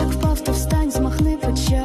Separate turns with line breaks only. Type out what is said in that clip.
як впав, то встань, змахни пече.